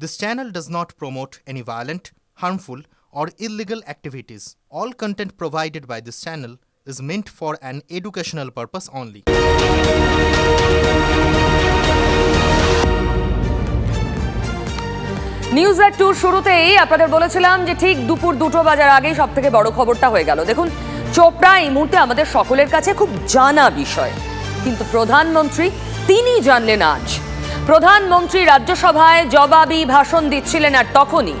This channel does not promote any violent, harmful, or illegal activities. All content provided by this channel is meant for an educational purpose only. News at tour শুরুতেই আপনাদের বলেছিলাম যে ঠিক দুপুর দুটো বাজার আগেই সব থেকে বড় খবরটা হয়ে গেল দেখুন চোপড়া এই মুহূর্তে আমাদের সকলের কাছে খুব জানা বিষয় কিন্তু প্রধানমন্ত্রী তিনি জানলেন আজ প্রধানমন্ত্রী রাজ্যসভায় জবাবি ভাষণ দিচ্ছিলেন আর তখনই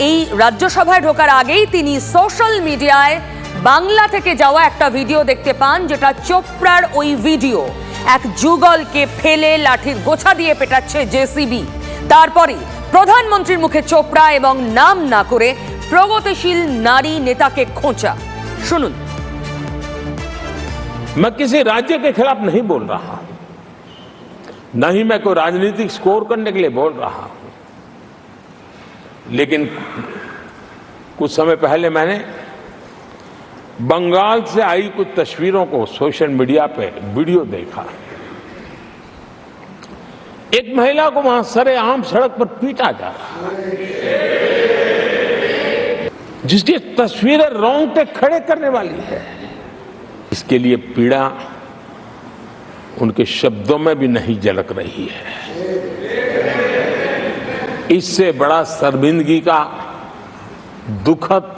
এই রাজ্যসভায় ঢোকার আগেই তিনি সোশ্যাল মিডিয়ায় বাংলা থেকে যাওয়া একটা ভিডিও দেখতে পান যেটা চোপড়ার ওই ভিডিও এক যুগলকে ফেলে লাঠির গোছা দিয়ে পেটাচ্ছে জেসিবি তারপরে প্রধানমন্ত্রীর মুখে চোপড়া এবং নাম না করে প্রগতিশীল নারী নেতাকে খোঁচা শুনুন मैं किसी राज्य के खिलाफ नहीं बोल रहा हूं न ही मैं कोई राजनीतिक स्कोर करने के लिए बोल रहा हूँ। लेकिन कुछ समय पहले मैंने बंगाल से आई कुछ तस्वीरों को सोशल मीडिया पे वीडियो देखा। एक महिला को वहाँ सरेआम सड़क पर पीटा जा रहा जिसकी तस्वीरें रोंगटे खड़े करने वाली है। इसके लिए पीड़ा उनके शब्दों में भी नहीं झलक रही है। इससे बड़ा शर्मिंदगी का दुखद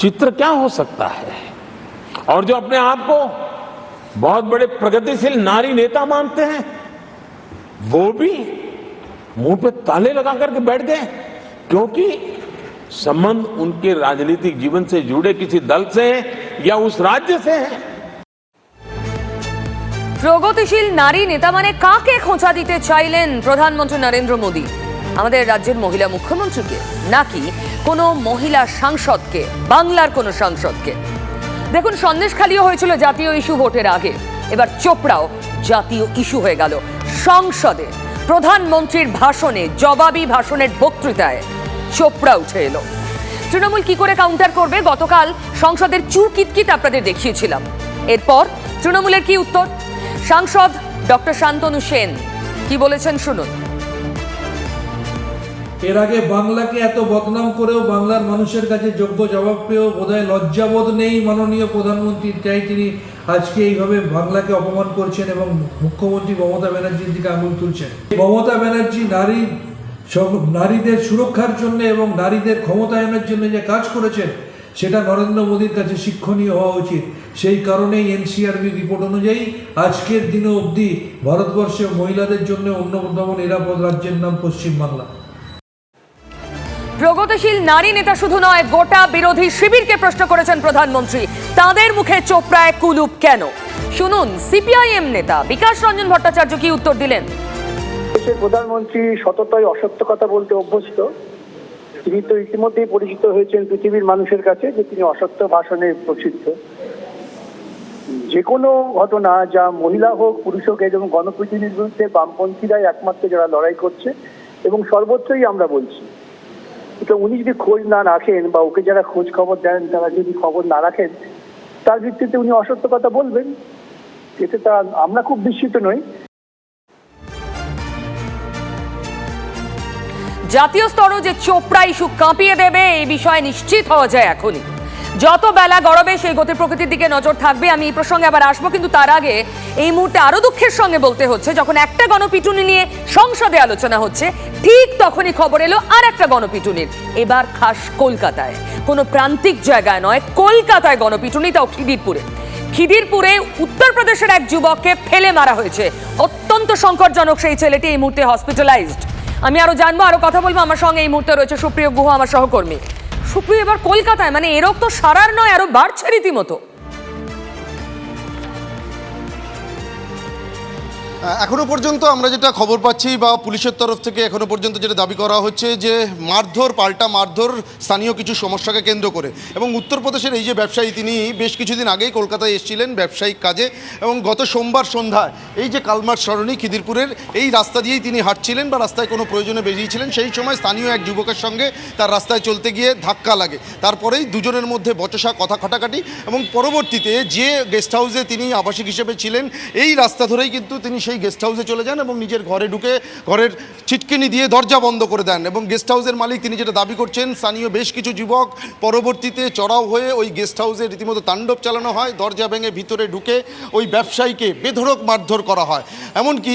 चित्र क्या हो सकता है? और जो अपने आप को बहुत बड़े प्रगतिशील नारी नेता मानते हैं, वो भी मुँह पे ताले लगा करके बैठ गए, क्योंकि संबंध उनके राजनीतिक जीवन से जुड़े किसी दल से है या उस राज्य से है। প্রগতিশীল নারী নেতা মানে কাকে খোঁচা দিতে চাইলেন প্রধানমন্ত্রী নরেন্দ্র মোদী? আমাদের রাজ্যের মহিলা মুখ্যমন্ত্রীকে নাকি কোনো মহিলা সাংসদকে, বাংলার কোনো সাংসদকে? দেখুন সন্দেশখালিও হয়েছিল জাতীয় ইস্যু ভোটের আগে। এবার চোপড়াও জাতীয় ইস্যু হয়ে গেল সংসদে। প্রধানমন্ত্রীর ভাষণে, জবাবি ভাষণের বক্তৃতায় চোপড়া উঠে এলো। তৃণমূল কি করে কাউন্টার করবে? গতকাল সংসদের চু কিতকিত আপনাদের দেখিয়েছিলাম। এরপর তৃণমূলের কি উত্তর? সাংসদ ডক্টর শান্তনু সেন, কি বলেছেন শুনুন। এর আগে বাংলাকে এত বদনাম করেও বাংলার মানুষের কাছে যোগ্য জবাব পেয়েও বোধহয় লজ্জাবোধ নেই মাননীয় প্রধানমন্ত্রী তাই তিনি আজকে এইভাবে বাংলাকে অপমান করছেন এবং মুখ্যমন্ত্রী মমতা ব্যানার্জির দিকে আঙুল তুলছেন। মমতা ব্যানার্জি নারী নারীদের সুরক্ষার জন্য এবং নারীদের ক্ষমতায়নের জন্য যে কাজ করেছেন সেটা নরেন্দ্র মোদীর কাছে শিক্ষণীয় হওয়া উচিত। সেই কারণেই এনসিআরবি রিপোর্ট অনুযায়ী আজকের দিনে অবধি ভারতবর্ষে মহিলাদের জন্য অন্যতম নিরাপদ রাজ্যের নাম পশ্চিমবাংলা। প্রগতিশীল নারী নেতা শুধু নয় গোটা বিরোধী শিবিরকে প্রশ্ন করেছেন প্রধানমন্ত্রী। তাদের মুখে চোপড়ায় কুলুপ কেন? শুনুন সিপিআইএম নেতা বিকাশ রঞ্জন ভট্টাচার্য কি উত্তর দিলেন? দেশের প্রধানমন্ত্রী সততাই অসত্য কথা বলতে অভ্যস্ত। তিনি তো ইতিমধ্যেই পরিচিত হয়েছেন পৃথিবীর মানুষের কাছে, যে তিনি অসত্য ভাষণে প্রসিদ্ধ। যে কোনো ঘটনা, যা মহিলা হোক, পুরুষ হোক এবং গণপ্রতিনিধির বিরুদ্ধে বামপন্থীরাই একমাত্র যারা লড়াই করছে, এবং সর্বত্রই আমরা বলছি। তো উনি যদি খোঁজ না রাখেন বা ওকে যারা খোঁজ খবর দেন, তারা যদি খবর না রাখেন, তার ভিত্তিতে উনি অসত্য কথা বলবেন। এতে তা আমরা খুব বিস্মিত নই। জাতীয় স্তরও যে চোপড়া ইস্যু কাঁপিয়ে দেবে, এই বিষয়ে নিশ্চিত হওয়া যায় এখনই। যত বেলা গড়বে, সেই গতি প্রকৃতির দিকে নজর থাকবে। আমি এই প্রসঙ্গে আবার আসব, কিন্তু তার আগে এই মুহূর্তে আরও দুঃখের সঙ্গে বলতে হচ্ছে, যখন একটা গণপিটুনি নিয়ে সংসদে আলোচনা হচ্ছে, ঠিক তখনই খবর এলো আর একটা গণপিটুনির। এবার খাস কলকাতায়। কোনো প্রান্তিক জায়গায় নয়, কলকাতায় গণপিটুনি, তাও খিদিরপুরে। খিদিরপুরে উত্তরপ্রদেশের এক যুবককে ফেলে মারা হয়েছে। অত্যন্ত সংকটজনক সেই ছেলেটি এই মুহূর্তে হসপিটালাইজড আমি আরও জানব, আরও কথা বলব। আমার সঙ্গে এই মুহূর্তে রয়েছে সুপ্রিয় গুহ, আমার সহকর্মী। সুপ্রিয়, এবার কলকাতায় মানে এরক তো সারার নয়, আরও বাড়ছে রীতিমতো। এখনও পর্যন্ত আমরা যেটা খবর পাচ্ছি বা পুলিশের তরফ থেকে এখনও পর্যন্ত যেটা দাবি করা হচ্ছে যে মারধর, পাল্টা মারধর স্থানীয় কিছু সমস্যাকে কেন্দ্র করে। এবং উত্তরপ্রদেশের এই যে ব্যবসায়ী, তিনি বেশ কিছুদিন আগেই কলকাতায় এসেছিলেন ব্যবসায়িক কাজে এবং গত সোমবার সন্ধ্যায় এই যে কালমার সরণি খিদিরপুরের এই রাস্তা দিয়েই তিনি হাঁটছিলেন বা রাস্তায় কোনো প্রয়োজনে বেরিয়েছিলেন, সেই সময় স্থানীয় এক যুবকের সঙ্গে তার রাস্তায় চলতে গিয়ে ধাক্কা লাগে। তারপরেই দুজনের মধ্যে বচসা কথা কাটাকাটি এবং পরবর্তীতে যে গেস্ট হাউসে তিনি আবাসিক হিসেবে ছিলেন, এই রাস্তা ধরেই কিন্তু তিনি সেই গেস্ট হাউসে চলে যান এবং নিজের ঘরে ঢুকে ঘরের ছিটকিনি দিয়ে দরজা বন্ধ করে দেন এবং গেস্ট হাউসের মালিক তিনি যেটা দাবি করছেন স্থানীয় বেশ কিছু যুবক পরবর্তীতে চড়াও হয়ে ওই গেস্ট হাউসে রীতিমতো তাণ্ডব চালানো হয় দরজা ভেঙে ভিতরে ঢুকে ওই ব্যবসায়ীকে বেধড়ক মারধর করা হয়। এমনকি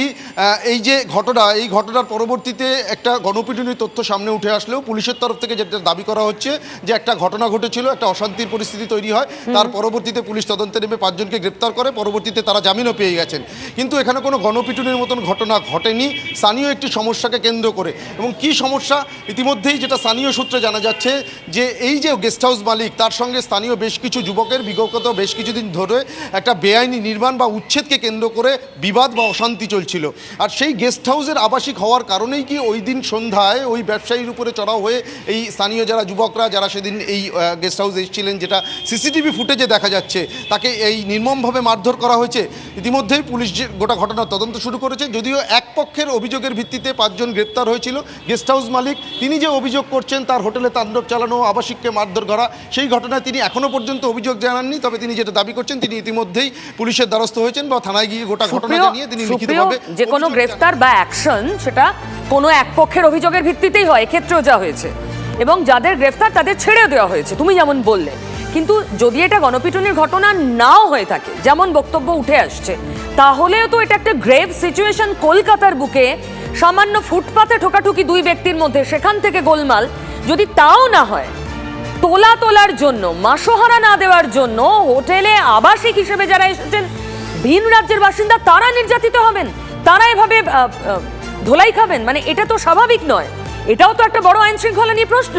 এই যে ঘটনা এই ঘটনার পরবর্তীতে একটা গণপিটুনির তথ্য সামনে উঠে আসলেও পুলিশের তরফ থেকে যেটা দাবি করা হচ্ছে যে একটা ঘটনা ঘটেছিল একটা অশান্তির পরিস্থিতি তৈরি হয়। তার পরবর্তীতে পুলিশ তদন্তে নেমে পাঁচজনকে গ্রেপ্তার করে পরবর্তীতে তারা জামিনও পেয়ে গেছেন। কিন্তু এখানে কোনো গণপিটুনির মতন ঘটনা ঘটেনি। স্থানীয় একটি সমস্যাকে কেন্দ্র করে। এবং কি সমস্যা? ইতিমধ্যেই যেটা স্থানীয় সূত্রে জানা যাচ্ছে যে এই যে গেস্ট হাউস মালিক, তার সঙ্গে স্থানীয় বেশ কিছু যুবকের বিগত বেশ কিছুদিন ধরে একটা বেআইনি নির্মাণ বা উচ্ছেদকে কেন্দ্র করে বিবাদ বা অশান্তি চলছিল। আর সেই গেস্ট হাউসের আবাসিক হওয়ার কারণেই কি ওই দিন সন্ধ্যায় ওই ব্যবসায়ীর উপরে চড়াও হয়ে এই স্থানীয় যারা যুবকরা, যারা সেদিন এই গেস্ট হাউসে এসেছিলেন, যেটা সিসিটিভি ফুটেজে দেখা যাচ্ছে, তাকে এই নির্মমভাবে মারধর করা হয়েছে। ইতিমধ্যেই পুলিশ গোটা ঘটনার তদন্ত শুরু করেছে যদিও এক পক্ষের অভিযোগের ভিত্তিতে পাঁচজন গ্রেপ্তার হয়েছিল। গেস্ট হাউস মালিক তিনি যে অভিযোগ করছেন তার হোটেলে তাণ্ডব চালানো আবাসিককে মারধর করা সেই ঘটনায় তিনি এখনও পর্যন্ত অভিযোগ জানাননি তবে তিনি যেটা দাবি করছেন তিনি ইতিমধ্যেই পুলিশের দ্বারস্থ হয়েছেন বা থানায় গিয়ে গোটা ঘটনা জানিয়ে তিনি লিখিতভাবে যে কোনো গ্রেফতার বা অ্যাকশন সেটা কোনো এক পক্ষের অভিযোগের ভিত্তিতেই হয় এক্ষেত্রেও যা হয়েছে। এবং যাদের গ্রেফতার তাদের ছেড়ে দেওয়া হয়েছে। তুমি যেমন বললে কিন্তু যদি এটা গণপিটুনির ঘটনা নাও হয়ে থাকে, যেমন বক্তব্য উঠে আসছে, তাহলেও তো এটা একটা গ্রেভ সিচুয়েশন কলকাতার বুকে। সামান্য ফুটপাতে ঠোকাঠুকি দুই ব্যক্তির মধ্যে, সেখান থেকে গোলমাল। যদি তাও না হয়, তোলা তোলার জন্য, মাসোহারা না দেওয়ার জন্য, হোটেলে আবাসিক হিসেবে যারা এসেছেন, ভিন রাজ্যের বাসিন্দা, তারা নির্যাতিত হবেন। তারা এভাবে ধোলাই খাবেন। মানে এটা তো স্বাভাবিক নয়। এটাও তো একটা বড় আইন শৃঙ্খলা নিয়ে প্রশ্ন।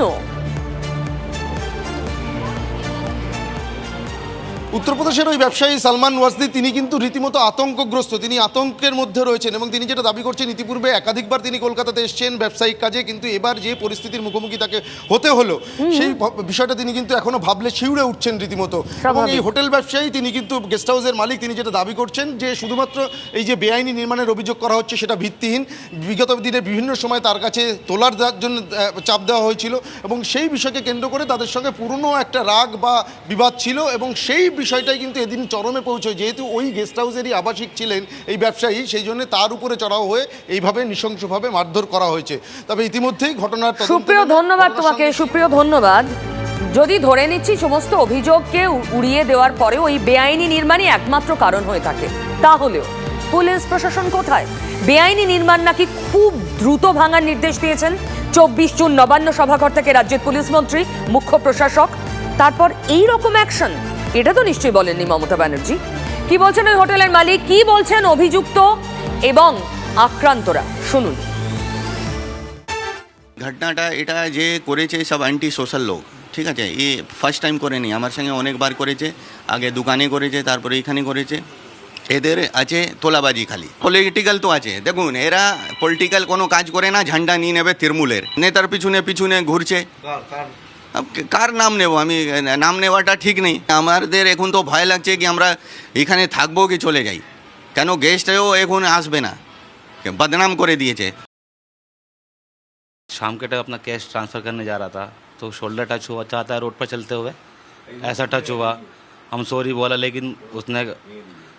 উত্তরপ্রদেশের ওই ব্যবসায়ী সালমান ওয়াজদি তিনি কিন্তু রীতিমতো আতঙ্কগ্রস্ত। তিনি আতঙ্কের মধ্যে রয়েছেন এবং তিনি যেটা দাবি করছেন ইতিপূর্বে একাধিকবার তিনি কলকাতাতে এসেছেন ব্যবসায়িক কাজে কিন্তু এবার যে পরিস্থিতির মুখোমুখি তাকে হতে হলো সেই বিষয়টা তিনি কিন্তু এখনও ভাবলে শিউরে উঠছেন রীতিমতো। এবং এই হোটেল ব্যবসায়ী তিনি কিন্তু গেস্ট হাউসের মালিক তিনি যেটা দাবি করছেন যে শুধুমাত্র এই যে বেআইনি নির্মাণের অভিযোগ করা হচ্ছে সেটা ভিত্তিহীন বিগত দিনে বিভিন্ন সময় তার কাছে তোলার জন্য চাপ দেওয়া হয়েছিল এবং সেই বিষয়কে কেন্দ্র করে তাদের সঙ্গে পুরনো একটা রাগ বা বিবাদ ছিল এবং সেই বিষয়টাই কিন্তু এদিন চরমে পৌঁছয়। যেহেতু ওই গেস্ট হাউসেরই আবাসিক ছিলেন এই ব্যবসায়ী সেই জন্য তার উপরে চড়াও হয়ে এইভাবে নৃশংসভাবে মারধর করা হয়েছে। তবে ইতিমধ্যেই ঘটনার সুপ্রিয় ধন্যবাদ তোমাকে সুপ্রিয় ধন্যবাদ। যদি ধরে নিচ্ছি সমস্ত অভিযোগকে উড়িয়ে দেওয়ার পরে ওই বেআইনি নির্মাণই একমাত্র কারণ হয়ে থাকে। তাহলেও পুলিশ প্রশাসন কোথায়? বেআইনি নির্মাণ নাকি খুব দ্রুত ভাঙার নির্দেশ দিয়েছেন? চব্বিশ জুন নবান্ন সভাঘর থেকে রাজ্যের পুলিশ মন্ত্রী মুখ্য প্রশাসক। তারপর এই রকম অ্যাকশন এটা তো নিশ্চয়ই বলেননি মমতা ব্যানার্জি। কি বলছেন ওই হোটেলের মালিক? কি বলছেন অভিযুক্ত এবং আক্রান্তরা? শুনুন। ঘটনাটা এটা যে করেছে সব অ্যান্টি সোশ্যাল লোক ঠিক আছে? এ ফার্স্ট টাইম করেনি আমার সঙ্গে অনেকবার করেছে আগে দোকানে করেছে তারপরে এখানে করেছে। এদের আছে তোলাবাজি খালি। পলিটিক্যাল তো আছে। দেখুন এরা পলিটিক্যাল কোনো কাজ করে না ঝান্ডা নিয়ে নেবে তৃণমূলের। নেতার পিছনে পিছনে ঘুরছে। কার নাম নেব আমি নাম নেওয়াটা ঠিক নেই আমাদের এখন তো ভয় লাগছে কি আমরা এখানে থাকবো কি চলে যাই কেন গেস্টও এখন আসবে না বদনাম করে দিয়েছে शाम के टाइम अपना कैश ट्रांसफ़र करने जा रहा था तो शोल्डर टच हुआ चाहता है रोड पर चलते हुए ऐसा टच हुआ हम सॉरी बोला लेकिन उसने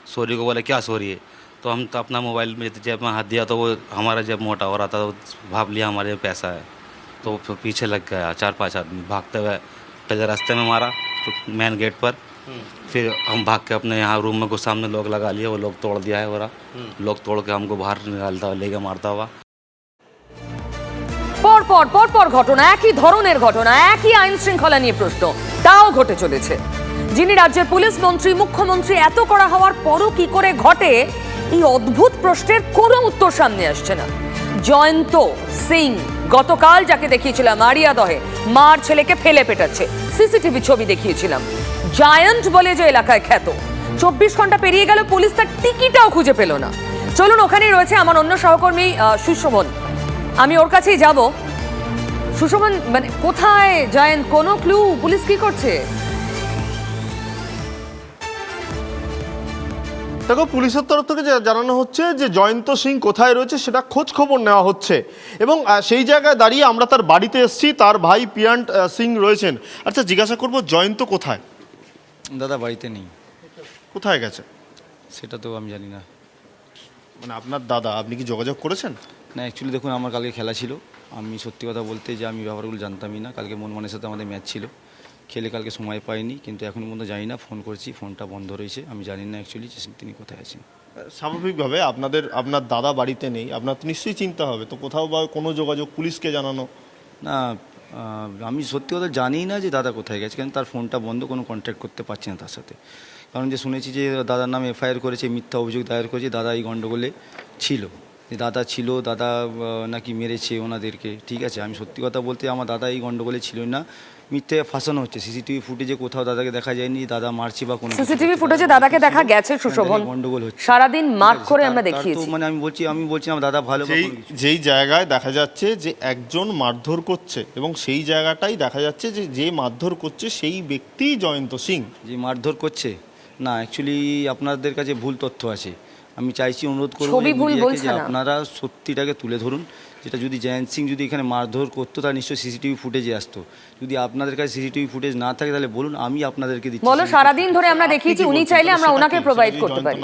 सॉरी को बोला क्या सॉरी है तो हम तो अपना मोबाइल में जेब में हाथ दिया तो वो हमारा जेब मोटा हो रहा था तो भाप लिया हमारे जेब पैसा है तो फिर पीछे लग गया चार पांच आदमी भागते हुए पहले रास्ते में मारा तो मेन गेट पर फिर हम भाग के अपने यहाँ रूम में कुछ सामने लोग लगा लिए वो लोग तोड़ दिया है वरा लोग तोड़ के हमको बाहर निकालता हुआ लेके मारता हुआ পর পর পর পর ঘটনা একই ধরনের ঘটনা একই আইন শৃঙ্খলা নিয়ে প্রশ্ন তাও ঘটে চলেছে যিনি রাজ্যের পুলিশ মন্ত্রী মুখ্যমন্ত্রী এত করা হওয়ার পরও কি করে ঘটে এই অদ্ভুত প্রশ্নের কোনো উত্তর সামনে আসছে না জয়ন্ত সিং গতকাল যাকে দেখিয়েছিলাম, আরিয়া দহে, মার ছেলেকে ফেলে পেটাচ্ছে। সিসিটিভি ছবি দেখিয়েছিলাম। জায়ান্ট বলে যে এলাকায় খ্যাত। চব্বিশ ঘণ্টা পেরিয়ে গেল, পুলিশ তার টিকিটাও খুঁজে পেল না। চলুন, ওখানেই রয়েছে আমার অন্য সহকর্মী সুশোভন। আমি ওর কাছেই যাব। সুশোভন মানে কোথায়? জায়ান্ট, কোনো ক্লু পুলিশ কি করছে? দেখো পুলিশের তরফ থেকে জানানো হচ্ছে যে জয়ন্ত সিং কোথায় রয়েছে সেটা খোঁজ খবর নেওয়া হচ্ছে। এবং সেই জায়গায় দাঁড়িয়ে আমরা তার বাড়িতে এসেছি তার ভাই পিয়ান্ট সিং রয়েছেন। আচ্ছা জিজ্ঞাসা করব জয়ন্ত কোথায়? দাদা বাড়িতে নেই। কোথায় গেছে? সেটা তো আমি জানি না। মানে আপনার দাদা আপনি কি যোগাযোগ করেছেন? না অ্যাকচুয়ালি দেখুন আমার কালকে খেলা ছিল। আমি সত্যি কথা বলতে যে আমি ব্যাপারগুলো জানতামই না। কালকে মনমানের সাথে আমাদের ম্যাচ ছিল। খেলে কালকে সময় পাইনি কিন্তু এখন পর্যন্ত জানি না ফোন করেছি ফোনটা বন্ধ রয়েছে। আমি জানি না অ্যাকচুয়ালি যে তিনি কোথায় আছেন। স্বাভাবিকভাবে আপনাদের আপনার দাদা বাড়িতে নেই আপনার তো নিশ্চয়ই চিন্তা হবে তো কোথাও বা কোনো যোগাযোগ পুলিশকে জানানো? না আমি সত্যি কথা জানি না যে দাদা কোথায় গেছে কারণ তার ফোনটা বন্ধ কোনো কন্ট্যাক্ট করতে পারছি না তার সাথে। কারণ যে শুনেছি যে দাদার নামে এফআইআর করেছে মিথ্যা অভিযোগ দায়ের করেছে দাদা এই গণ্ডগোলে ছিল। যে দাদা ছিল দাদা নাকি মেরেছে ওনাদেরকে ঠিক আছে? আমি সত্যি কথা বলতে আমার দাদা এই গণ্ডগোলে ছিল না। মিথ্যে ফাঁসানো হচ্ছে। সিসিটিভি ফুটেজে কোথাও দাদাকে দেখা যায়নি দাদা মারছি বা কোনো সিসিটিভি ফুটেজে দাদাকে দেখা গেছে সুশোভন। গন্ডগোল হচ্ছে। সারাদিন মাঠ করে আমরা দেখিয়েছি। মানে আমি বলছি আমি বলছি আমার দাদা ভালো যেই যেই জায়গায় দেখা যাচ্ছে যে একজন মারধর করছে এবং সেই জায়গাটাই দেখা যাচ্ছে যে যে মারধর করছে সেই ব্যক্তি জয়ন্ত সিং। যে মারধর করছে? না অ্যাকচুয়ালি আপনাদের কাছে ভুল তথ্য আছে। আমি চাইছি অনুরোধ করব আপনারা সত্যিটাকে তুলে ধরুন। যেটা যদি জয়ন্ত সিং যদি এখানে মারধর করতো তার নিশ্চয়ই সিসিটিভি ফুটেজে আসতো। যদি আপনাদের কাছে সিসিটিভি ফুটেজ না থাকে তাহলে বলুন আমি আপনাদেরকে দিচ্ছি বলো সারাদিন ধরে আমরা দেখিয়েছি উনি? চাইলে আমরা ওনাকে প্রোভাইড করতে পারি।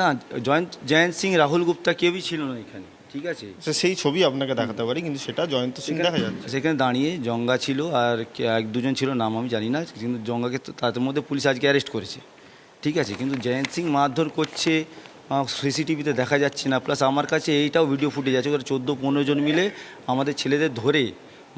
না জয়ন্ত জয়ন্ত সিং রাহুল গুপ্তা কেউই ছিল না এখানে ঠিক আছে? সেই ছবি আপনাকে দেখাতে পারি কিন্তু সেটা জয়ন্ত সিং দেখা যাচ্ছে। সেখানে দাঁড়িয়ে জঙ্গা ছিল আর এক দুজন ছিল নাম আমি জানি না কিন্তু জঙ্গাকে তাদের মধ্যে পুলিশ আজকে অ্যারেস্ট করেছে ঠিক আছে? কিন্তু জয়ন্ত সিং মারধর করছে সিসিটিভিতে দেখা যাচ্ছে না। প্লাস আমার কাছে এইটাও ভিডিও ফুটেজ আছে ওরা চোদ্দ পনেরো জন মিলে আমাদের ছেলেদের ধরে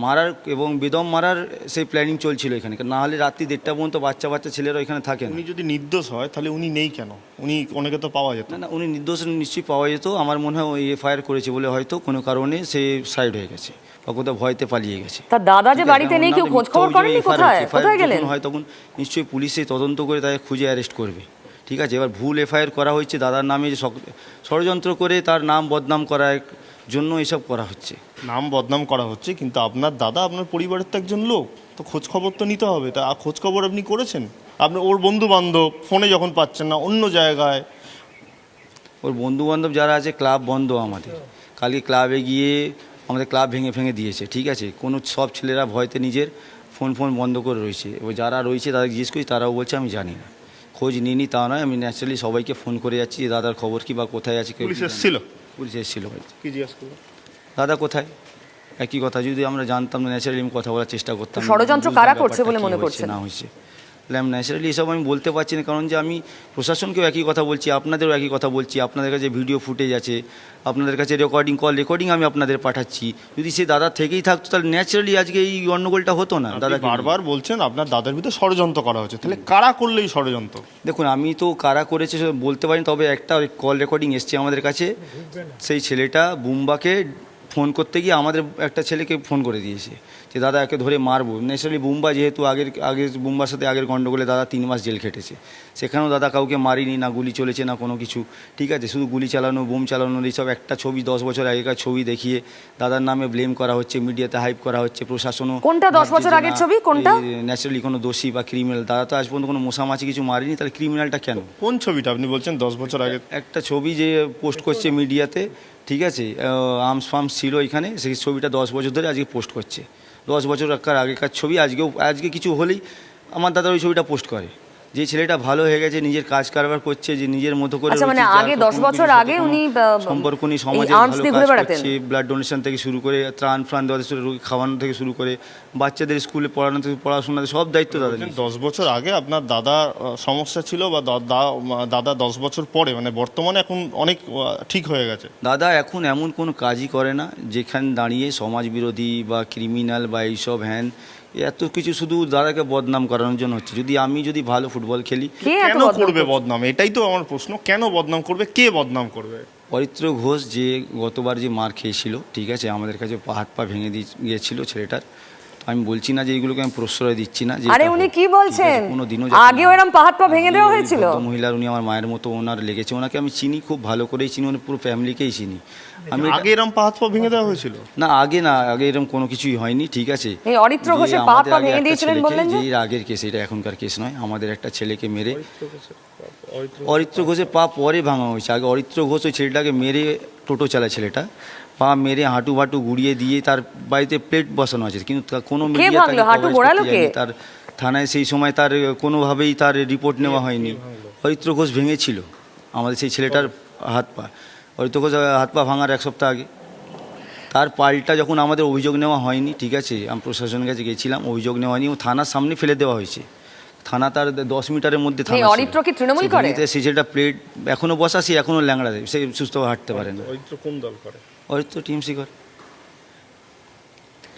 মারার এবং বেদম মারার সেই প্ল্যানিং চলছিল এখানে। না হলে রাত্রি দেড়টা পর্যন্ত বাচ্চা বাচ্চা ছেলেরা এখানে থাকে উনি যদি নির্দোষ হয় তাহলে উনি নেই কেন? উনি অনেকে তো পাওয়া যেত। না না উনি নির্দোষ নিশ্চয়ই পাওয়া যেত। আমার মনে হয় ওই এফআইআর করেছে বলে হয়তো কোনো কারণে সে সাইড হয়ে গেছে বা কোথাও ভয়তে পালিয়ে গেছে। তার দাদা যে বাড়িতে নেই কেউ খোঁজ খবর করেনি কোথায়? কোথায় গেলেন? হয় তখন নিশ্চয়ই পুলিশে তদন্ত করে তাকে খুঁজে অ্যারেস্ট করবে। ঠিক আছে এবার ভুল এফআইআর করা হয়েছে দাদার নামে যে ষড়যন্ত্র করে তার নাম বদনাম করার জন্য এসব করা হচ্ছে। নাম বদনাম করা হচ্ছে কিন্তু আপনার দাদা আপনার পরিবারের তো একজন লোক তো খোঁজ খবর তো নিতে হবে। তা খোঁজ খবর আপনি করেছেন? আপনি ওর বন্ধু বান্ধব ফোনে যখন পাচ্ছেন না অন্য জায়গায়? ওর বন্ধু বান্ধব যারা আছে ক্লাব বন্ধ আমাদের। কালকে ক্লাবে গিয়ে আমাদের ক্লাব ভেঙে ভেঙে দিয়েছে ঠিক আছে? কোনো সব ছেলেরা ভয়তে নিজের ফোন ফোন বন্ধ করে রয়েছে। এবার যারা রয়েছে তাদের জিজ্ঞেস করি তারাও বলছে আমি জানি না। খোঁজ নিইনি তা নয় আমি ন্যাচারালি সবাইকে ফোন করে যাচ্ছি যে দাদার খবর কি বা কোথায় আছে? কেউ পুলিশ এসেছিল? পুলিশ এসেছিল। কি জিজ্ঞেস করব দাদা কোথায়? একই কথা যদি আমরা জানতাম না ন্যাচারালি আমি কথা বলার চেষ্টা করতাম। ষড়যন্ত্র কারা করছে বলে মনে করছে না হয়েছে। আমি ন্যাচারালি এসব আমি বলতে পারছি না কারণ যে আমি প্রশাসনকেও একই কথা বলছি আপনাদেরও একই কথা বলছি আপনাদের কাছে ভিডিও ফুটেজ আছে আপনাদের কাছে রেকর্ডিং কল রেকর্ডিং আমি আপনাদের পাঠাচ্ছি। যদি সে দাদা থেকেই থাকতো তাহলে ন্যাচারালি আজকে এই গণ্ডগোলটা হতো না দাদা বারবার বলছেন আপনার দাদার ভিতরে ষড়যন্ত্র করা হচ্ছে তাহলে কারা করলে এই ষড়যন্ত্র? দেখুন আমি তো কারা করেছে বলতে পারি তবে একটা কল রেকর্ডিং এসছে আমাদের কাছে সেই ছেলেটা বুম্বাকে ফোন করতে গিয়ে আমাদের একটা ছেলেকে ফোন করে দিয়েছে যে দাদা একে ধরে মারবো ন্যাচারালি বুম্বা যেহেতু আগের আগের বুম্বার সাথে আগের গণ্ডগোলে দাদা তিন মাস জেল খেটেছে সেখানেও দাদা কাউকে মারিনি না গুলি চলেছে না কোনো কিছু ঠিক আছে শুধু গুলি চালানো বোম চালানো এইসব একটা ছবি দশ বছর আগেকার ছবি দেখিয়ে দাদার নামে ব্লেম করা হচ্ছে মিডিয়াতে হাইপ করা হচ্ছে প্রশাসনও কোনটা দশ বছর আগের ছবি? কোনটা? ন্যাচারালি কোনো দোষী বা ক্রিমিনাল দাদা তো আজ পর্যন্ত কোনো মশামাছি কিছু মারিনি তাহলে ক্রিমিনালটা কেন কোন ছবিটা আপনি বলছেন দশ বছর আগে একটা ছবি যে পোস্ট করছে মিডিয়াতে ঠিক আছে আর্মস ফার্মস ছিল এখানে, সেই ছবিটা দশ বছর ধরে আজকে পোস্ট করছে। দশ বছর আগেকার ছবি, আজকেও, আজকে কিছু হলেই আমার দাদা ওই ছবিটা পোস্ট করে। যে ছেলেটা ভালো হয়ে গেছে নিজের কাজ কারবার করছে যে নিজের মতো করে আচ্ছা, মানে আগে কোনো দশ কিছুর বছর আগে উনি, সম্পর্ক এই সমাজে ভালো নিয়ে কাজ করছে ব্লাড ডোনেশন থেকে শুরু করে ত্রাণ ফ্রাণ দেওয়া থেকে শুরু করে খাওয়ানো থেকে শুরু করে বাচ্চাদের স্কুলে পড়ানো থেকে পড়াশোনাতে সব দায়িত্ব দাদা। দশ বছর আগে আপনার দাদা সমস্যা ছিল বা দাদা দাদা দশ বছর পরে মানে বর্তমানে এখন অনেক ঠিক হয়ে গেছে দাদা এখন এমন কোনো কাজই করে না যেখানে দাঁড়িয়ে সমাজ বিরোধী বা ক্রিমিনাল বা এইসব হ্যান এত কিছু শুধু দাদাকে বদনাম করানোর জন্য হচ্ছে। যদি আমি যদি ভালো ফুটবল খেলি কেন করবে বদনাম? এটাই তো আমার প্রশ্ন কেন বদনাম করবে? কে বদনাম করবে? পরিত্র ঘোষ যে গতবার যে মার খেয়েছিল ঠিক আছে আমাদের কাছে পা হাত পা ভেঙে দিয়ে গিয়েছিল ছেলেটার আমি বলছি না যে এইগুলোকে আমি প্রশ্রয় দিচ্ছি না যে আরে উনি কি? বলছেন? কোনোদিনও আগেও এরম পাহাড় পা ভেঙে দেওয়া হয়েছিল? মহিলার উনি আমার মায়ের মতো ওনার লেগেছে ওনাকে আমি চিনি খুব ভালো করেই চিনি উনি পুরো ফ্যামিলিকেই চিনি। আমি আগে এরকম পা হাত পা ভেঙে দেওয়া হয়েছিল? না আগে না আগে এরকম কোনো কিছুই হয়নি ঠিক আছে। এই অরিত্র ঘোষের পাহাড় পা ভেঙে দিয়েছিলেন বললেন যে? যে? এর আগের কেস এটা এখনকার কেস নয় আমাদের একটা ছেলেকে মেরে অরিত্র ঘোষের পা পরে ভাঙা হয়েছে। আগে অরিত্র ঘোষ ওই ছেলেটাকে মেরে টোটো চালায় ছেলেটা পা মেরে হাঁটু বাটু গুড়িয়ে দিয়ে তার বাড়িতে প্লেট বসানো আছে। কিন্তু কোনো media তাকে হাঁটু গোড়ালো কে? তার থানায় সেই সময় তার কোনোভাবেই তার রিপোর্ট নেওয়া হয়নি। অরিত্র ঘোষ ভেঙেছিল আমাদের সেই ছেলেটার হাত পা। হয়তো হাত পা ভাঙার এক সপ্তাহ আগে। তার পাল্টা যখন আমাদের অভিযোগ নেওয়া হয়নি ঠিক আছে আমি প্রশাসনের কাছে গেছিলাম অভিযোগ নেওয়া হয়নি ও থানার সামনে ফেলে দেওয়া হয়েছে। থানা তার দশ মিটারের মধ্যে থানা অরিত্র কি তৃণমূল সে করে? সে যেটা প্লেট এখনও বসা সে এখনও ল্যাংড়া দেয়। সে সুস্থ হাঁটতে পারে না। অরিত্র কোন দল করে? অরিত্র টিএমসি করে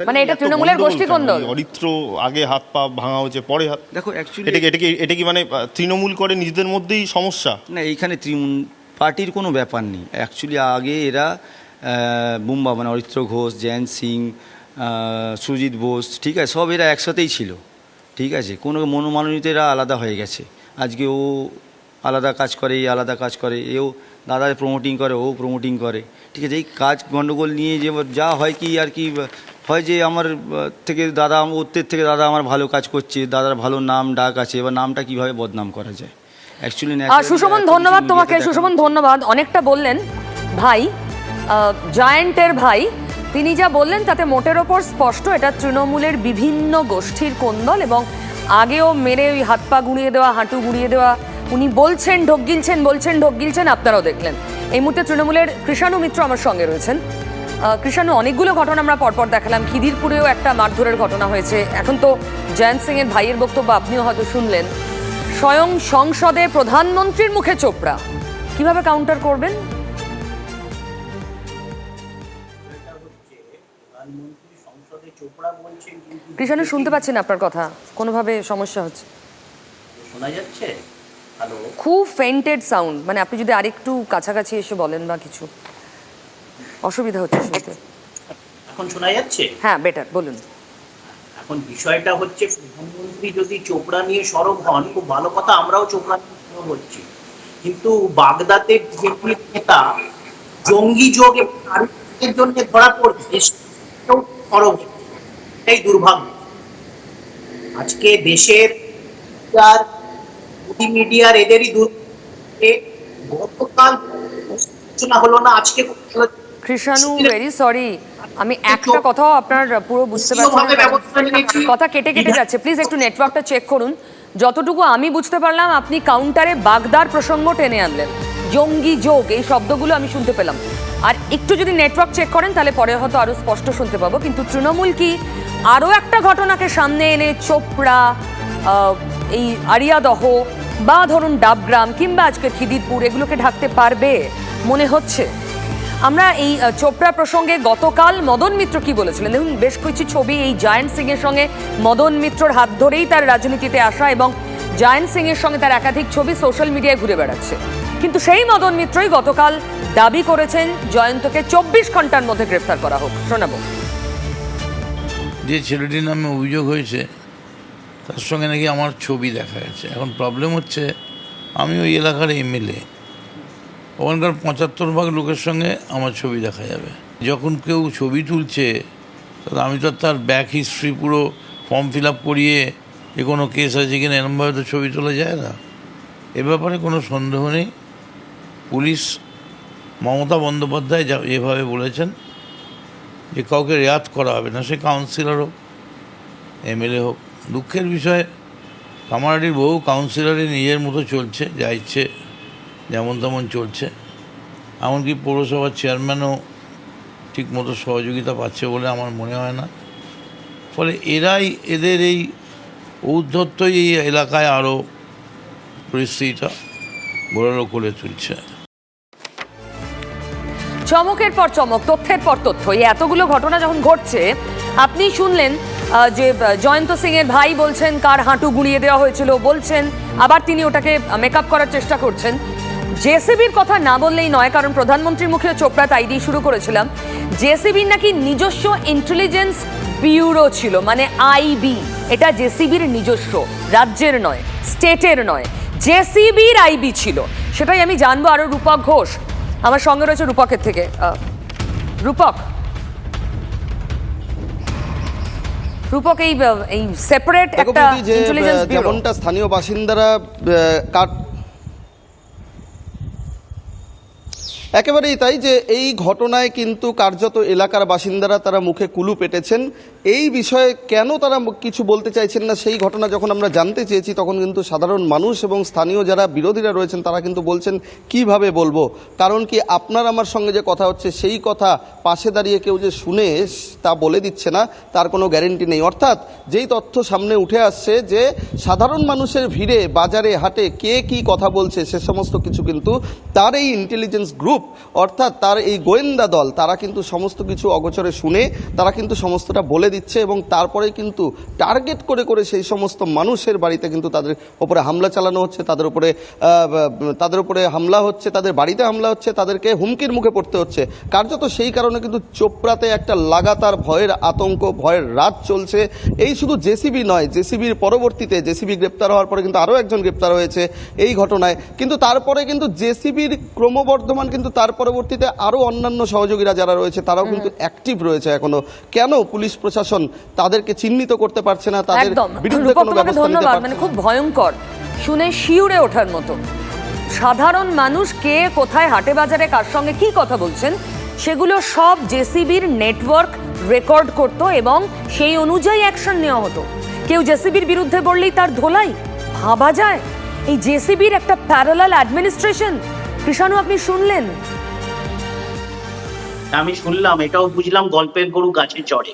মানে এটা তৃণমূলের গোষ্ঠী কেন? কোন দল? এই অরিত্র আগে হাত পা ভাঙা হয়েছে পরে হাত দেখো অ্যাকচুয়ালি এটা কি এটা কি এটা কি মানে তৃণমূল করে নিজেদের মধ্যেই সমস্যা? না এইখানে তৃণমূল পার্টির কোনো ব্যাপার নেই। অ্যাকচুয়ালি আগে এরা বুম্বা মানে অরিত্র ঘোষ জয়ন্ত সিং সুজিত বোস ঠিক আছে সব এরা একসাথেই ছিল। ঠিক আছে কোনো মনোমালিত এরা আলাদা হয়ে গেছে। আজকে ও আলাদা কাজ করে এই আলাদা কাজ করে এও দাদা প্রমোটিং করে ও প্রমোটিং করে। ঠিক আছে এই কাজ গণ্ডগোল নিয়ে যে যা হয় কি আর কি হয় যে আমার থেকে দাদা ওর থেকে দাদা আমার ভালো কাজ করছে দাদার ভালো নাম ডাক আছে এবার নামটা কীভাবে বদনাম করা যায়? অ্যাকচুয়ালি আর সুশোভন ধন্যবাদ তোমাকে সুশোভন ধন্যবাদ। অনেকটা বললেন ভাই জায়ান্টের ভাই। তিনি যা বললেন তাতে মোটের ওপর স্পষ্ট এটা তৃণমূলের বিভিন্ন গোষ্ঠীর কোন্দল এবং আগেও মেরে ওই হাত পা গুঁড়িয়ে দেওয়া হাঁটু গুঁড়িয়ে দেওয়া উনি বলছেন, ঢোক গিলছেন, বলছেন, ঢোক গিলছেন, আপনারাও দেখলেন। এই মুহূর্তে তৃণমূলের কৃষাণু মিত্র আমার সঙ্গে রয়েছেন। কৃষাণু, অনেকগুলো ঘটনা আমরা পরপর দেখালাম। খিদিরপুরেও একটা মারধরের ঘটনা হয়েছে। এখন তো জয়ন্ত সিং এর ভাইয়ের বক্তব্য আপনিও হয়তো শুনলেন। স্বয়ং সংসদে প্রধানমন্ত্রীর মুখে চোপড়া। কীভাবে কাউন্টার করবেন? কৃষাণু, শুনতে পাচ্ছেন আপনার কথা? কোনোভাবে সমস্যা হচ্ছে? শোনা যাচ্ছে? খুব ফেন্টেড সাউন্ড মানে আপনি যদি আরেকটু কাছাকাছি এসে বলেন বা কিছু। অসুবিধা হচ্ছে শুনতে। এখন শোনা যাচ্ছে? হ্যাঁ বেটার বলুন। এখন বিষয়টা হচ্ছে প্রধানমন্ত্রী যদি চোপড়া নিয়ে সরব হন খুব ভালো কথা আমরাও চোপড়া নিয়ে হচ্ছি। কিন্তু বাগদাদের বিজেপি নেতা জঙ্গি যোগ এবং জন্য ধরা পড়ছে সরব। এটাই দুর্ভাগ্য। আজকে দেশের মিডিয়ার এদেরই গতকাল আলোচনা হলো না আজকে কৃষাণু ভেরি সরি আমি একটা কথাও আপনার পুরো বুঝতে পারছি। কথা কেটে কেটে যাচ্ছে। প্লিজ একটু নেটওয়ার্কটা চেক করুন। যতটুকু আমি বুঝতে পারলাম আপনি কাউন্টারে বাগদার প্রসঙ্গ টেনে আনলেন। জঙ্গি যোগ এই শব্দগুলো আমি শুনতে পেলাম। আর একটু যদি নেটওয়ার্ক চেক করেন তাহলে পরে হয়তো আরও স্পষ্ট শুনতে পাবো। কিন্তু তৃণমূল কি? আরও একটা ঘটনাকে সামনে এনে চোপড়া আহ, এই আরিয়াদহ বা ধরুন ডাবগ্রাম কিংবা আজকে খিদিরপুর, এগুলোকে ঢাকতে পারবে মনে হচ্ছে। আমরা এই চোপড়া প্রসঙ্গে গতকাল মদন মিত্র কি বলেছিলেন? দেখুন, বেশ কিছু ছবি এই জায়ান্ট সিং এর সঙ্গে মদন মিত্রর হাত ধরেই তার রাজনীতিতে আসা এবং জায়ান্ট সিং এর সঙ্গে তার একাধিক ছবি সোশ্যাল মিডিয়ায় ঘুরে বেড়াচ্ছে। কিন্তু সেই মদন মিত্রই গতকাল দাবি করেছেন, জয়ন্তকে চব্বিশ ঘণ্টার মধ্যে গ্রেফতার করা হোক। শোনাবো। যে ছেলেটির নামে অভিযোগ হয়েছে তার সঙ্গে নাকি আমার ছবি দেখা গেছে। এখন প্রবলেম হচ্ছে আমি ওই এলাকার এমএলএ ওখানকার পঁচাত্তর ভাগ লোকের সঙ্গে আমার ছবি দেখা যাবে। যখন কেউ ছবি তুলছে তাহলে আমি তো তার ব্যাক হিস্ট্রি পুরো ফর্ম ফিল আপ করিয়ে, যে কোনো কেস আছে কিনা, এরমভাবে তো ছবি তোলা যায় না। এ ব্যাপারে কোনো সন্দেহ নেই। পুলিশ মমতা বন্দ্যোপাধ্যায় যা এভাবে বলেছেন, যে কাউকে রেয়াত করা হবে না, সে কাউন্সিলর হোক এমএলএ হোক। দুঃখের বিষয় কামারহাটির বহু কাউন্সিলরই নিজের মতো চলছে, যা ইচ্ছে যেমন তেমন চলছে। এমনকি পৌরসভার চেয়ারম্যানও ঠিক মতো সহযোগিতা পাচ্ছে বলে আমার মনে হয় না। ফলে এরাই এদের এই ঔদ্ধত্যই এই এলাকায় আরও পরিস্থিতিটা গোড়ালো করে তুলছে। চমকের পর চমক, তথ্যের পর তথ্য, এই এতগুলো ঘটনা যখন ঘটছে, আপনি শুনলেন যে জয়ন্ত সিং এর ভাই বলছেন, কার হাঁটু গুঁড়িয়ে দেওয়া হয়েছিল, বলছেন, আবার তিনি ওটাকে মেকআপ করার চেষ্টা করছেন। জেসিবির কথা না বললেই নয়, কারণ প্রধানমন্ত্রীর মুখে চোপড়া তাই দিয়ে শুরু করেছিলাম। জেসিবির নাকি নিজস্ব ইন্টেলিজেন্স ব্যুরো ছিল মানে আইবি এটা জেসিবির নিজস্ব, রাজ্যের নয় স্টেটের নয়। জেসিবির আইবি ছিল, সেটাই আমি জানব আরও রূপক ঘোষ। আমার সঙ্গে রয়েছে রূপকের থেকে রূপক। রূপক এই এই সেপারেট একটা ইন্টেলিজেন্স যেমনটা স্থানীয় বাসিন্দারা আহ, কার একেবারেই তাই যে এই ঘটনায় কিন্তু কার্যত এলাকার বাসিন্দারা তারা মুখে কুলু পেটেছেন। এই বিষয়ে কেন তারা কিছু বলতে চাইছেন না? সেই ঘটনা যখন আমরা জানতে চেয়েছি, তখন কিন্তু সাধারণ মানুষ এবং স্থানীয় যারা বিরোধীরা রয়েছেন, তারা কিন্তু বলছেন, কীভাবে বলব? কারণ কি আপনার আমার সঙ্গে যে কথা হচ্ছে, সেই কথা পাশে দাঁড়িয়ে কেউ যে শুনে তা বলে দিচ্ছে না, তার কোনো গ্যারেন্টি নেই। অর্থাৎ যেই তথ্য সামনে উঠে আসছে যে সাধারণ মানুষের ভিড়ে, বাজারে, হাটে কে কি কথা বলছে, সে সমস্ত কিছু কিন্তু তার এই ইন্টেলিজেন্স গ্রুপ অর্থাৎ তার এই গোয়েন্দা দল, তারা কিন্তু সমস্ত কিছু অগোচরে শুনে, তারা কিন্তু সমস্তটা বলে দিচ্ছে এবং তারপরে কিন্তু টার্গেট করে করে সেই সমস্ত মানুষের বাড়িতে কিন্তু তাদের উপরে হামলা চালানো হচ্ছে, তাদের উপরে তাদের উপরে হামলা হচ্ছে, তাদের বাড়িতে হামলা হচ্ছে, তাদেরকে হুমকির মুখে পড়তে হচ্ছে। কার্যত সেই কারণে কিন্তু চোপড়াতে একটা লাগাতার ভয়ের আতঙ্ক, ভয়ের রাত চলছে। এই শুধু জেসিবি নয়, জেসিবির পরবর্তীতে জেসিবি গ্রেপ্তার হওয়ার পরে কিন্তু আরও একজন গ্রেপ্তার হয়েছে এই ঘটনায়। কিন্তু তারপরে কিন্তু জেসিবির ক্রমবর্ধমান কিন্তু তার পরবর্তীতে আরও অন্যান্য সহযোগীরা যারা রয়েছে তারাও কিন্তু অ্যাক্টিভ রয়েছে এখনও। কেন পুলিশ প্রশাসন তাদেরকে চিহ্নিত করতে পারছে না তাদের বিরুদ্ধে কোনো ব্যবস্থা নিতে পারছে মানে খুব ভয়ঙ্কর। শুনে শিউরে ওঠার মতো। সাধারণ মানুষ কে কোথায় হাটে বাজারে কার সঙ্গে কি কথা বলছেন সেগুলো সব জেসিবির নেটওয়ার্ক রেকর্ড করতো এবং সেই অনুযায়ী অ্যাকশন নেওয়া হতো। কেউ জেসিবির বিরুদ্ধে বললেই তার ধোলাই ভাবা যায়। এই জেসিবির একটা প্যারালাল অ্যাডমিনিস্ট্রেশন কৃষাণু, আপনি শুনলেন? আমি শুনলাম, এটাও বুঝলাম গল্পের গরু গাছে চড়ে।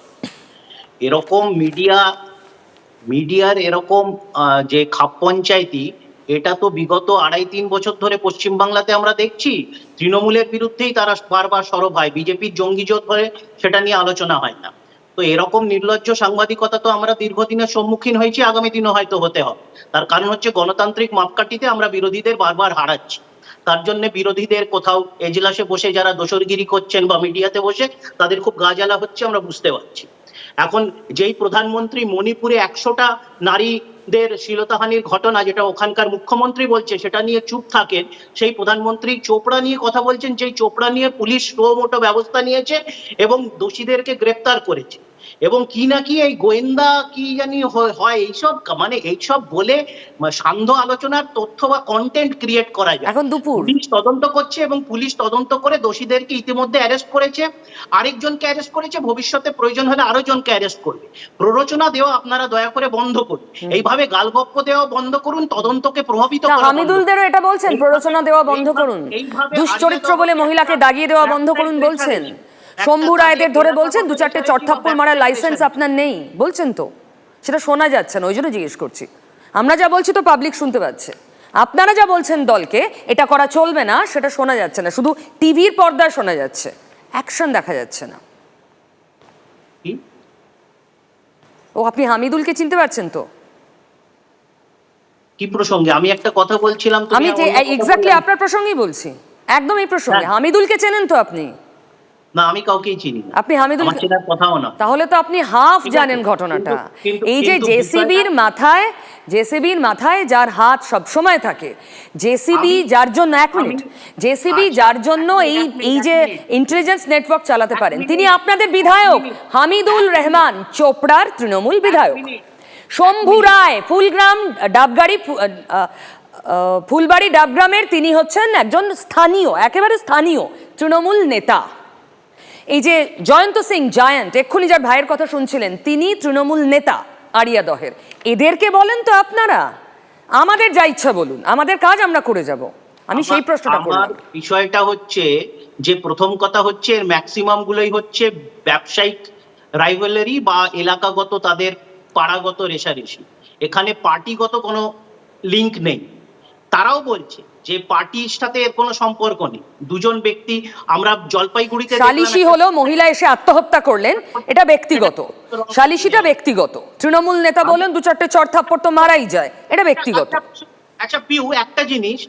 এরকম মিডিয়া, মিডিয়ার এরকম যে খাপ পঞ্চায়েতি, এটা তো বিগত আড়াই তিন বছর ধরে পশ্চিমবাংলাতে আমরা দেখছি, তৃণমূলের বিরুদ্ধেই তারা বারবার সরব হয়, বিজেপির জঙ্গি জোট হয়ে সেটা নিয়ে আলোচনা হয় না। তো এরকম নির্লজ্জ সাংবাদিকতা তো আমরা দীর্ঘদিনের সম্মুখীন হয়েছি, আগামী দিনও হয়তো হতে হবে। তার কারণ হচ্ছে গণতান্ত্রিক মাপকাঠিতে আমরা বিরোধীদের বারবার হারাচ্ছি। তার জন্য বিরোধীদের কোথাও এজলাসে বসে যারা দোসরগিরি করছেন বা মিডিয়াতে বসে, তাদের খুব গা জ্বালা হচ্ছে, আমরা বুঝতে পারছি। এখন যেই প্রধানমন্ত্রী মণিপুরে একশোটা নারীদের শ্লীলতাহানির ঘটনা যেটা ওখানকার মুখ্যমন্ত্রী বলছে সেটা নিয়ে চুপ থাকেন, সেই প্রধানমন্ত্রী চোপড়া নিয়ে কথা বলছেন, যেই চোপড়া নিয়ে পুলিশ মোটো ব্যবস্থা নিয়েছে এবং দোষীদেরকে গ্রেপ্তার করেছে। এবং কি না কি এই গোয়েন্দা কি জানি হয় এইসব মানে এইসব বলে সান্ধ্য আলোচনার তথ্য বা কন্টেন্ট ক্রিয়েট করা যায়। এখন দুপুর। পুলিশ তদন্ত করছে এবং পুলিশ তদন্ত করে দোষীদেরকে ইতিমধ্যে অ্যারেস্ট করেছে। আরেকজনকে অ্যারেস্ট করেছে ভবিষ্যতে প্রয়োজন হলে আরও জনকে অ্যারেস্ট করবে। প্ররোচনা দেওয়া আপনারা দয়া করে বন্ধ করুন। এইভাবে গালগপ্প দেওয়া বন্ধ করুন তদন্তকে প্রভাবিত। হামিদুলদেরও এটা বলছেন প্ররোচনা দেওয়া বন্ধ করুন। দুশ্চরিত্র বলে মহিলাকে দাগিয়ে দেওয়া বন্ধ করুন বলছেন। শম্ভু রায়দের ধরে বলছেন দু চারটে বা মারার লাইসেন্স আপনার নেই বলছেন তো? সেটা শোনা যাচ্ছে না ওই জন্য জিজ্ঞেস করছি। আমরা যা বলছি তো পাবলিক শুনতে পাচ্ছে। আপনারা যা বলছেন দলকে এটা করা চলবে না সেটা শোনা যাচ্ছে না। শুধু টিভির পর্দায় শোনা যাচ্ছে। অ্যাকশন দেখা যাচ্ছে না। ও আপনি হামিদুলকে চিনতে পারছেন তো? কি প্রসঙ্গে? আমি একটা কথা বলছিলাম আমি এক্স্যাক্টলি আপনার প্রসঙ্গেই বলছি। একদম এই প্রসঙ্গে। হ্যাঁ। হামিদুলকে চেনেন তো আপনি? না আমি কাউকেই চিনি না। আপনি হামিদুল চেনার কথাও না। তাহলে তো আপনি হাফ জানেন ঘটনাটা। এই যে জেসিবির মাথায় জেসিবির মাথায় যার হাত সব সময় থাকে। জেসিবি যার জন্য এক মিনিট। জেসিবি আচ্ছা, যার জন্য এই এই যে ইন্টেলিজেন্স নেটওয়ার্ক চালাতে পারেন। তিনি আপনাদের বিধায়ক হামিদুল রহমান চোপড়ার তৃণমূল বিধায়ক। শম্ভু রায় ফুলগ্রাম ডাবগাড়ি ফুলবাড়ি ডাবগ্রামের তিনি হচ্ছেন একজন স্থানীয় একেবারে স্থানীয় তৃণমূল নেতা। এই যে জয়ন্ত সিং জায়ান্ট এক্ষুনি যার ভাইয়ের কথা শুনছিলেন তিনি তৃণমূল নেতা আরিয়া দহের। এদেরকে বলেন তো আপনারা আমাদের যা ইচ্ছা বলুন আমাদের কাজ আমরা করে যাব। আমি সেই প্রশ্নটা করলাম। বিষয়টা হচ্ছে যে প্রথম কথা হচ্ছে এর ম্যাক্সিমাম গুলোই হচ্ছে ব্যবসায়িক রাইভালারি বা এলাকাগত তাদের পাড়াগত রেশারেশি। এখানে পার্টিগত কোনো লিংক নেই। তারাও বলছে যে পার্টির সাথে এর কোনো সম্পর্ক নেই। দুজন ব্যক্তি আমরা জলপাইগুড়িতে সালিশি হলো মহিলা এসে আত্মহত্যা করলেন এটা ব্যক্তিগত। সালিশিটা ব্যক্তিগত। তৃণমূল নেতা বলেন দু চারটে চর থাপ্পড় তো মারাই যায় এটা ব্যক্তিগত। আচ্ছা, আচ্ছা পিউ একটা জিনিস।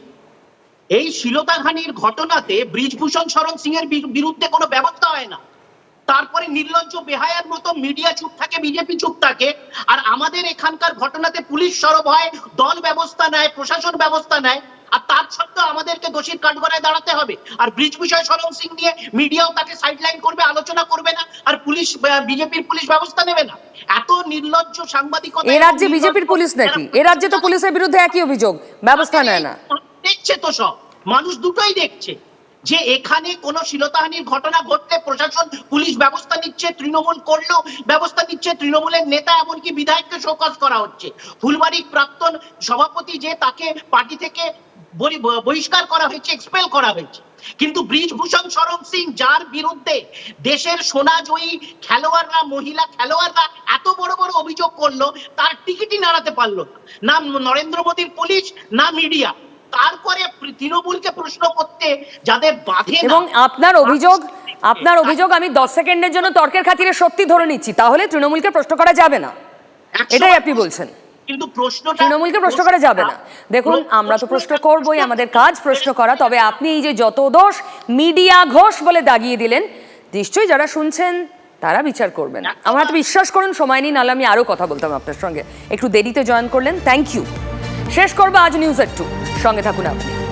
এই শিলতাঘানির ঘটনাতে ব্রিজভূষণ শরণ সিং এর বিরুদ্ধে কোনো ব্যবস্থা হয় না। তারপরে নির্লজ্জ বেহায়ার মতো মিডিয়া চুপ থাকে বিজেপি চুপ থাকে আর আমাদের এখানকার ঘটনাতে পুলিশ সরব হয় দল ব্যবস্থা নেয় প্রশাসন ব্যবস্থা নেয়। আর তার সত্ত্বেও আমাদেরকে দোষীর কাঠগড়ায় দাঁড়াতে হবে। আর ব্রিজ বিষয় শরণ সিং নিয়ে মিডিয়াও তাকে সাইডলাইন করবে আলোচনা করবে না আর পুলিশ বিজেপির পুলিশ ব্যবস্থা নেবে না। এত নির্লজ্জ সাংবাদিকতা এ রাজ্যে বিজেপির পুলিশ নাকি? এ রাজ্যে তো পুলিশের বিরুদ্ধে একই অভিযোগ ব্যবস্থা নেয় না। দেখছে তো সব। মানুষ দুটোই দেখছে যে এখানে কোনো শিলতাহানির ঘটনা ঘটলে প্রশাসন পুলিশ ব্যবস্থা নিচ্ছে তৃণমূল করলেও ব্যবস্থা নিচ্ছে তৃণমূলের নেতা এমনকি বিধায়ককে শোকজ করা হচ্ছে। ফুলবাড়ির প্রাক্তন সভাপতি যে তাকে পার্টি থেকে বহিষ্কার করা হয়েছে এক্সপেল করা হয়েছে। কিন্তু ব্রিজভূষণ শরণ সিং যার বিরুদ্ধে দেশের সোনাজয়ী খেলোয়াড়রা মহিলা খেলোয়াড়রা এত বড় বড় অভিযোগ করল তার টিকিটই নাড়াতে পারল না। না নরেন্দ্র মোদীর পুলিশ না মিডিয়া। তারপরে তৃণমূলকে প্রশ্ন করতে যাদের বাধে এবং আপনার অভিযোগ আপনার অভিযোগ আমি দশ সেকেন্ডের জন্য তর্কের খাতিরে সত্যি ধরে নিচ্ছি। তাহলে তৃণমূলকে প্রশ্ন করা যাবে না। এটাই আপনি বলছেন। কিন্তু প্রশ্নটা তৃণমূলকে প্রশ্ন করা যাবে না। দেখুন আমরা তো প্রশ্ন করবই আমাদের কাজ প্রশ্ন করা তবে আপনি এই যে যত দোষ মিডিয়া ঘোষ বলে দাগিয়ে দিলেন নিশ্চয়ই যারা শুনছেন তারা বিচার করবেন। আমার তো বিশ্বাস করুন সময় নিন নাহলে আমি আরও কথা বলতাম আপনার সঙ্গে। একটু দেরিতে জয়েন করলেন থ্যাংক ইউ শেষ করব আজ নিউজ টু সঙ্গে থাকুন আপনি।